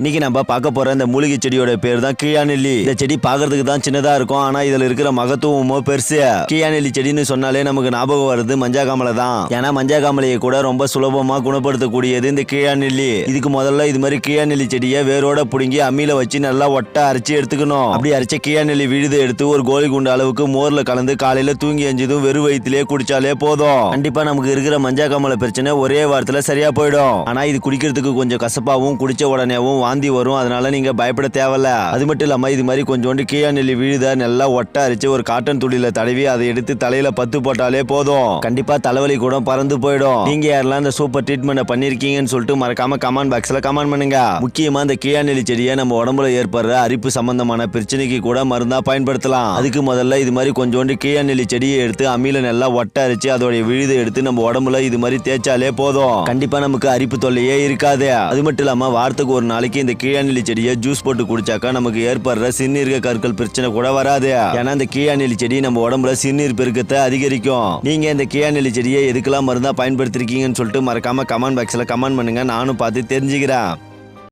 இன்னைக்கு நம்ம பார்க்க போற இந்த மூலிகை செடியோட பேர் தான் கீழாநெல்லி. இந்த செடி பாக்குறதுக்கு தான் சின்னதா இருக்கும். ஆனா இதுல இருக்கிற மகத்துவமோ பெருசு. கீழாநெல்லி செடின்னு சொன்னாலே நமக்கு ஞாபகம் வருது மஞ்சாகாமலை தான். ஏன்னா மஞ்சாகாமலையை கூட ரொம்ப சுலபமா குணப்படுத்தக்கூடியது இந்த கீழாநெல்லி. இதுக்கு முதல்ல இது மாதிரி கீழாநெல்லி செடியை வேரோட புடுங்கி அம்மியில வச்சு நல்லா ஒட்ட அரைச்சி எடுத்துக்கணும். அப்படி அரைச்ச கீழாநெல்லி விழுது எடுத்து ஒரு கோழி குண்டு அளவுக்கு மோர்ல கலந்து காலையில தூங்கி அஞ்சதும் வெறும் வயிற்றுலயே குடிச்சாலே போதும். கண்டிப்பா நமக்கு இருக்கிற மஞ்சாகாமலை பிரச்சனை ஒரே வாரத்துல சரியா போயிடும். ஆனா இது குடிக்கிறதுக்கு கொஞ்சம் கசப்பாவும் குடிச்ச உடனேவும் வாந்தி வரும். அதனால நீங்க பயப்பட தேவையில்ல. அது மட்டும் இல்லாம இது மாதிரி கொஞ்சோண்டு கீழ நெல்லி விழுத நல்லா ஒட்ட அரைச்சு ஒரு காட்டன் துளியில தடவி அதை எடுத்து தலையில பத்து போட்டாலே போதும். கண்டிப்பா தலைவலி கூட பறந்து போயிடும். நீங்க யாரெல்லாம் இந்த சூப்பர் ட்ரீட்மெண்ட் பண்ணிருக்கீங்கன்னு சொல்லிட்டு மறக்காம கமெண்ட் பாக்ஸ்ல கமெண்ட் பண்ணுங்க. முக்கியமா இந்த கீழா நெல்லி செடியை நம்ம உடம்புல ஏற்படுற அரிப்பு சம்பந்தமான பிரச்சனைக்கு கூட மருந்தா பயன்படுத்தலாம். அதுக்கு முதல்ல இது மாதிரி கொஞ்சோண்டு கீழா நெல்லி செடியை எடுத்து அம்மியில நல்லா ஒட்ட அரைச்சு அதோடைய விழுதை எடுத்து நம்ம உடம்புல இது மாதிரி தேய்ச்சாலே போதும். கண்டிப்பா நமக்கு அரிப்பு தொல்லையே இருக்காது. அது மட்டும் இல்லாம வாரத்துக்கு ஒரு நாளைக்கு இந்த கீழாநிலி செடியை ஜூஸ் போட்டு குடிச்சாக்கா நமக்கு ஏற்படுற சிறுநீரக கற்கள் பிரச்சனை கூட வராது. ஏன்னா இந்த கீழாநிலி செடி நம்ம உடம்புல சிறுநீர் பெருக்கத்தை அதிகரிக்கும். நீங்க இந்த கீழாநிலி செடியை எதுக்கெல்லாம் மருந்தா பயன்படுத்திருக்கீங்கன்னு சொல்லிட்டு மறக்காம கமெண்ட் பாக்ஸ்ல கமெண்ட் பண்ணுங்க. நானும் பார்த்து தெரிஞ்சுக்கிறேன்.